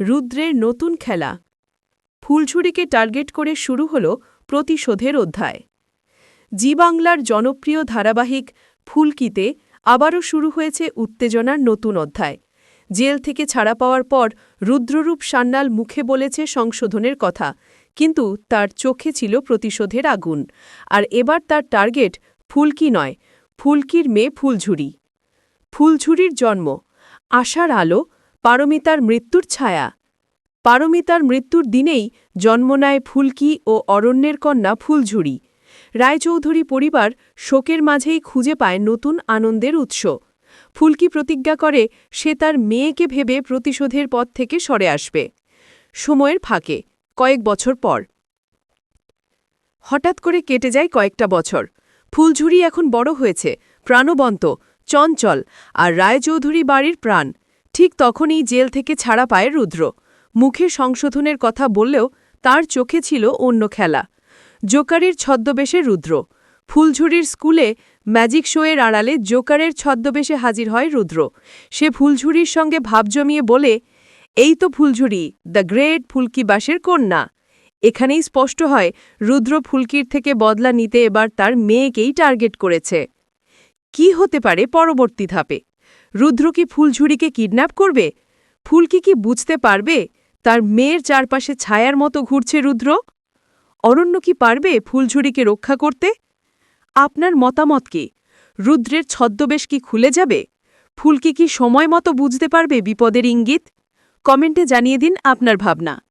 রুদ্রের নতুন খেলা। ফুলঝুরিকে টার্গেট করে শুরু হল প্রতিশোধের অধ্যায়। জি বাংলার জনপ্রিয় ধারাবাহিক ফুলকিতে আবারও শুরু হয়েছে উত্তেজনার নতুন অধ্যায়। জেল থেকে ছাড়া পাওয়ার পর রুদ্ররূপ সান্যাল মুখে বলেছে সংশোধনের কথা, কিন্তু তার চোখে ছিল প্রতিশোধের আগুন। আর এবার তার টার্গেট ফুলকি নয়, ফুলকির মেয়ে ফুলঝুরি। ফুলঝুরির জন্ম, আশার আলো পারমিতার মৃত্যুর ছায়া। পারমিতার মৃত্যুর দিনেই জন্ম নেয় ফুলকি ও অরণ্যের কন্যা ফুলঝুরি। রায়চৌধুরী পরিবার শোকের মাঝেই খুঁজে পায় নতুন আনন্দের উৎস। ফুলকি প্রতিজ্ঞা করে সে তার মেয়েকে ভেবে প্রতিশোধের পথ থেকে সরে আসবে। সময়ের ফাঁকে, কয়েক বছর পর। হঠাৎ করে কেটে যায় কয়েকটা বছর। ফুলঝুরি এখন বড় হয়েছে, প্রাণবন্ত, চঞ্চল আর রায়চৌধুরী বাড়ির প্রাণ। ঠিক তখনই জেল থেকে ছাড়া পায় রুদ্র। মুখে সংশোধনের কথা বললেও তার চোখে ছিল অন্য খেলা। জোকারের ছদ্মবেশে রুদ্র। ফুলঝুরির স্কুলে ম্যাজিক শোয়ের আড়ালে জোকারের ছদ্মবেশে হাজির হয় রুদ্র। সে ফুলঝুরির সঙ্গে ভাব জমিয়ে বলে, এই তো ফুলঝুরি, দ্য গ্রেট ফুলকিবাসের কন্যা। এখানেই স্পষ্ট হয়, রুদ্র ফুলকির থেকে বদলা নিতে এবার তার মেয়েকেই টার্গেট করেছে। কি হতে পারে পরবর্তী ধাপে? রুদ্র কি ফুলঝুরিকে কিডন্যাপ করবে? ফুলকি কি বুঝতে পারবে? তার মেয়ের চারপাশে ছায়ার মতো ঘুরছে রুদ্র। অরণ্য কি পারবে ফুলঝুরিকে রক্ষা করতে? আপনার মতামত কি? রুদ্রের ছদ্মবেশ কি খুলে যাবে? ফুলকি কি সময় মতো বুঝতে পারবে বিপদের ইঙ্গিত? কমেন্টে জানিয়ে দিন আপনার ভাবনা।